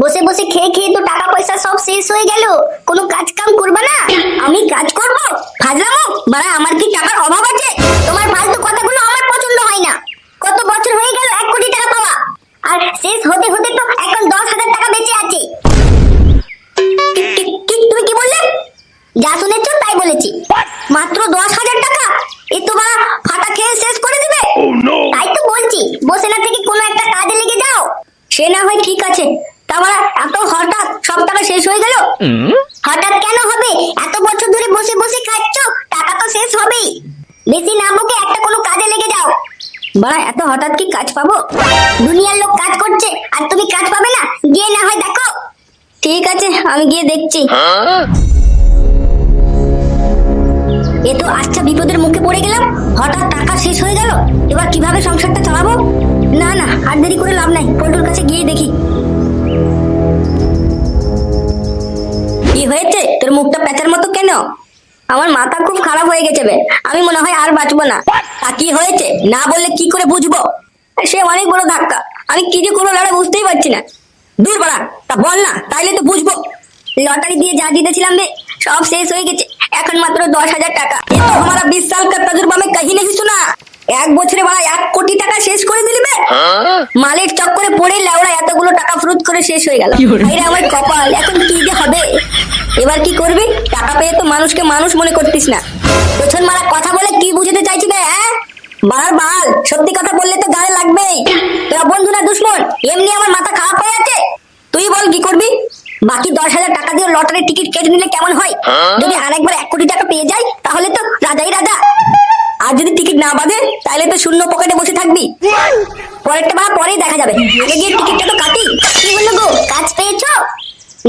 বসে বসে খেয়ে খেয়ে তো টাকা পয়সা সব শেষ হয়ে গেল। কোনো কাজ কাম করবে না। আমি কাজ করব ফাজলামো বাড়া আমার কি টাকার অভাব আছে? তোমার ফালতু কথাগুলো আমার পছন্দ হয় না। কত বছর হয়ে গেল এক কোটি টাকা পাওয়া। আর শেষ হতে হতে তো এখন দশ হাজার টাকা বেঁচে আছে। তুমি কি বললে? যা শুনেছ তাই বলেছি। মাত্র দশ হাজার টাকা? এ তোমার ফাটা খেয়ে শেষ করে দিবে। তাই তো বলছি বসে না থেকে কোনো একটা কাজে লেগে যাও। সে না হয় ঠিক আছে। তারপর এত হঠাৎ সব টাকা শেষ হয়ে গেল? হঠাৎ কেন হবে? এত বছর ধরে বসে বসে খাচ্ছ? টাকা তো শেষ হবেই। বেশি না বকে একটা কোনো কাজে লেগে যাও। বাড়া এত হঠাৎ কি কাজ পাবো? দুনিয়ার লোক কাজ করছে আর তুমি কাজ পাবে না? গিয়ে না হয় দেখো। ঠিক আছে আমি গিয়ে দেখছি। এ তো আচ্ছা বিপদের মুখে পড়ে গেলাম। হঠাৎ টাকা শেষ হয়ে গেল। এবার কীভাবে সংসারটা চালাবো? না না আর দেরি করে লাভ নাই। পল্টুর কাছে গিয়ে দেখি। কি হয়েছে তোর মুখটা প্যাঁচার মতো কেন আমার মাথা খুব খারাপ হয়ে গেছে বে আমি মনে হয় আর বাঁচবো না তা কি হয়েছে না বললে কি করে বুঝবো সে অনেক বড় ধাক্কা আমি কি যে করবো লাড়া বুঝতেই পারছি না দূর বাড়া তা বল না তাইলে তো বুঝবো লটারি দিয়ে যা জিতেছিলাম বে সব শেষ হয়ে গেছে এখন মাত্র দশ হাজার টাকা এ তো हमारा बीस साल का तजुर्बा में कहीं नहीं सुना এক বছরে বাড়া এক কোটি টাকা শেষ করে দিলি বে মালের চক্করে পড়ে লেওড়া এতগুলো টাকা ফুরুত করে শেষ হয়ে গেল। আরে আমার কপাল এখন কি যে হবে? এবার কি করবি? টাকা পেয়ে তো মানুষকে মানুষ মনে করতিস না। পেছন মারা কথা বলে কি বুঝতে চাইছি বে হ্যাঁ? বাল বাল সত্যি কথা বললে তো গায়ে লাগবেই। তোরা বন্ধু না দুশ্মন এমনি আমার মাথা খারাপ হয়ে আছে তুই বল কি করবি? বাকি দশ হাজার টাকা দিয়ে লটারির টিকিট কেটে নিলে কেমন হয়? যদি আরেকবার এক কোটি টাকা পেয়ে যাই তাহলে তো রাজাই রাজা। আর যদি টিকিট না বাঁধে তাহলে তো শূন্য পকেটে বসে থাকবি। পরেরটা বা পরেই দেখা যাবে। আগে গিয়ে টিকিটটা তো কাটি। কি হলো গো? কাজ পেয়েছ?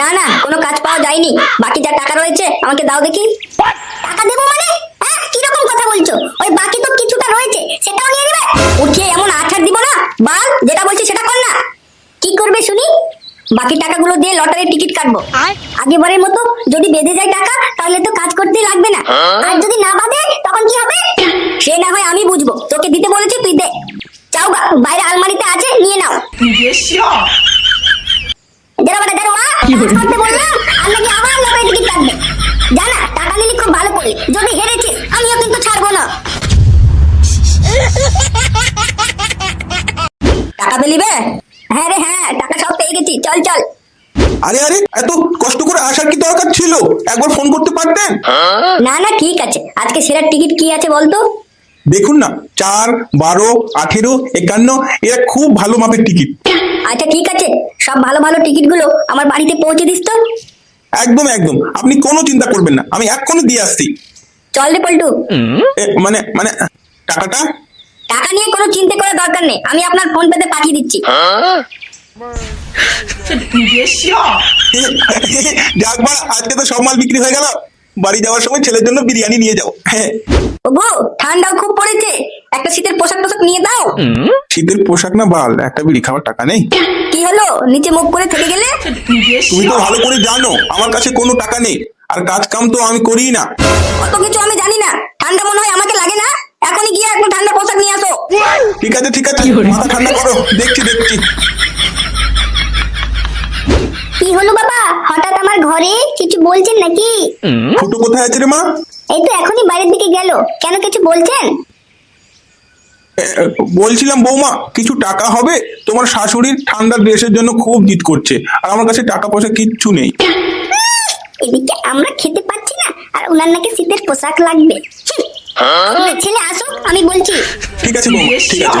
না না কোনো কাজ পাওয়া যায়নি। বাকি যা টাকা রয়েছে আমাকে দাও দেখি। টাকা দেবো মানে? হ্যাঁ কীরকম কথা বলছো? ওই বাকি তো কিছুটা রয়েছে সেটাও নিয়ে নেবে? উঠিয়ে এমন আছাড় দিব না। বাল যেটা বলছি সেটা কর না। কি করবে শুনি? বাকি টাকাগুলো দিয়ে লটারির টিকিট কাটবো। আগেবারের মতো যদি বেঁধে যায় টাকা তাহলে তো কাজ করতেই লাগবে না। আর যদি না বাঁধে তখন কি হবে? সে না হয় আমি বুঝব। তোকে দিতে বলেছি তুই দে। চাও বাইরে আলমারিতে আছে নিয়ে নাও। টাকা হ্যাঁ রে হ্যাঁ টাকা সব পেয়ে গেছি। চল চল। কষ্ট করে ছিল? একবার ফোন করতে পারতেন না না ঠিক আছে। আজকে সেরা টিকিট কি আছে বলতো? দেখুন না চার বারো আঠেরো একান্ন এরা খুব ভালো মাপের টিকিট আচ্ছা ঠিক আছে। সব ভালো ভালো টিকিটগুলো আমার বাড়িতে পৌঁছে দিস তো। একদম একদম। আপনি কোনো চিন্তা করবেন না। আমি এখনও দিয়ে আসছি। চল রে পল্টু। মানে মানে টাকাটা? টাকা নিয়ে কোনো চিন্তা করার দরকার নেই। আমি আপনার ফোন পেতে পাঠিয়ে দিচ্ছি। যাক যাকবার আজকে তো সব মাল বিক্রি হয়ে গেল। বাড়ি যাওয়ার সময় ছেলের জন্য বিরিয়ানি নিয়ে যাও। হ্যাঁ। ওগো ঠান্ডা খুব পড়েছে। একটা শীতের পোশাক টোশাক নিয়ে দাও। শীতের পোশাক না বাল একটা বিড়ি খাওয়ার টাকা নেই। কি হলো? নিচে মুখ করে থেকে গেলে? তুমি তো ভালো করে জানো আমার কাছে কোনো টাকা নেই। আর কাজ কাম তো আমি করি না। অত কিছু আমি জানি না। ঠান্ডা মনে হয় আমাকে লাগে না। এখনই গিয়ে একটা ঠান্ডা পোশাক নিয়ে আসো। ঠিক আছে ঠিক আছে। মাথা ঠান্ডা করো। দেখছি দেখছি। কি হলো বাবা? হঠাৎ আমার ঘরে কিছু বলছেন নাকি? ফুটো কোথায় আছে রে মা? এই তো এখনই বাইরের দিকে গেল। কেন কিছু বলছেন? বলছিলাম বৌমা কিছু টাকা হবে? তোমার শাশুড়ির ঠান্ডা ড্রেসের জন্য খুব জিদ করছে আর আমার কাছে টাকা পয়সা কিচ্ছু নেই। এদিকে আমরা খেতে পাচ্ছি না আর ওনার নাকি শীতের পোশাক লাগবে। হ্যাঁ? ছেলে আসো আমি বলছি। ঠিক আছে বৌমা ঠিক আছে।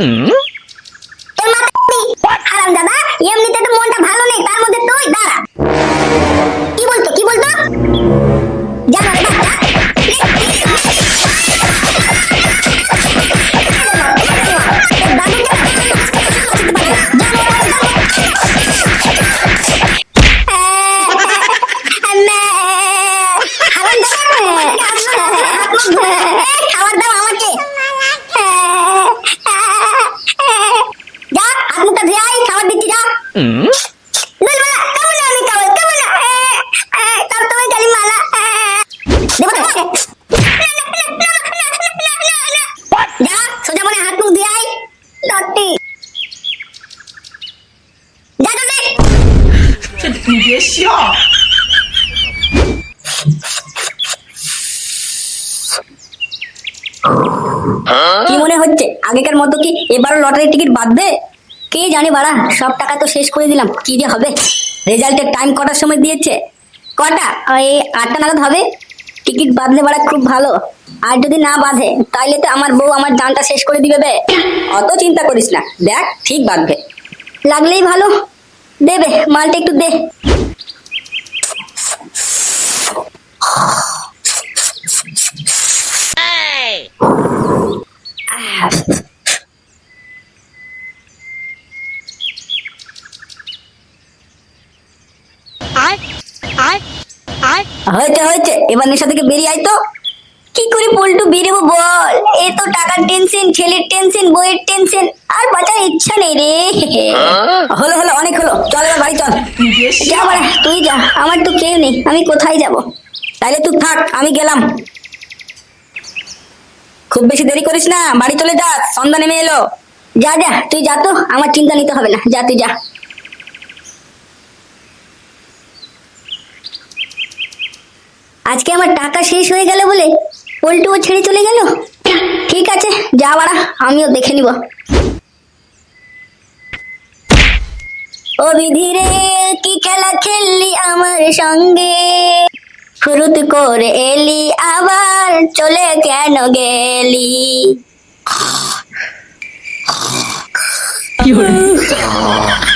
তোর 你别笑。 কি মনে হচ্ছে আগেকার মতো কি এবারও লটারি টিকিট বাঁধবে কে জানে বাড়া সব টাকা তো শেষ করে দিলাম কি যে হবে? রেজাল্টের টাইম কটার সময় দিয়েছে? কটা? এই আটটা নাগাদ হবে। টিকিট বাঁধলে বাড়া খুব ভালো। আর যদি না বাঁধে তাইলে তো আমার বউ আমার দানটা শেষ করে দিবে বে। অত চিন্তা করিস না। দেখ ঠিক বাঁধবে। লাগলেই ভালো। দেবে মালটা একটু দে। হয়েছে হয়েছে। এবার নেশা থেকে বেরিয়ে আয় তো। কি করে পল্টু বেরোবো বল? এ তো টাকার টেনশন ছেলের টেনশন বইয়ের টেনশন আর বাঁচার ইচ্ছা নেই রে। হলো হলো অনেক হলো। চল এবার বাড়ি চল। যা বাড়া তুই যা। আমার তো কেউ নেই। আমি কোথায় যাব? তাহলে তুই থাক আমি গেলাম। খুব বেশি দেরি করিস না। বাড়ি চলে যা সন্ধ্যা নেমে এলো। যা যা তুই যা তো। আমার চিন্তা নিতে হবে না। যা তুই যা। আজকে আমার টাকা শেষ হয়ে গেল বলে পল্টুও ছেড়ে চলে গেল? ঠিক আছে যা বাড়া আমিও দেখে নিব। ও বিধিরে কি খেলা খেললি আমার সঙ্গে? ফুরুত করে এলি আবার চলে কেন গেলি? 有人。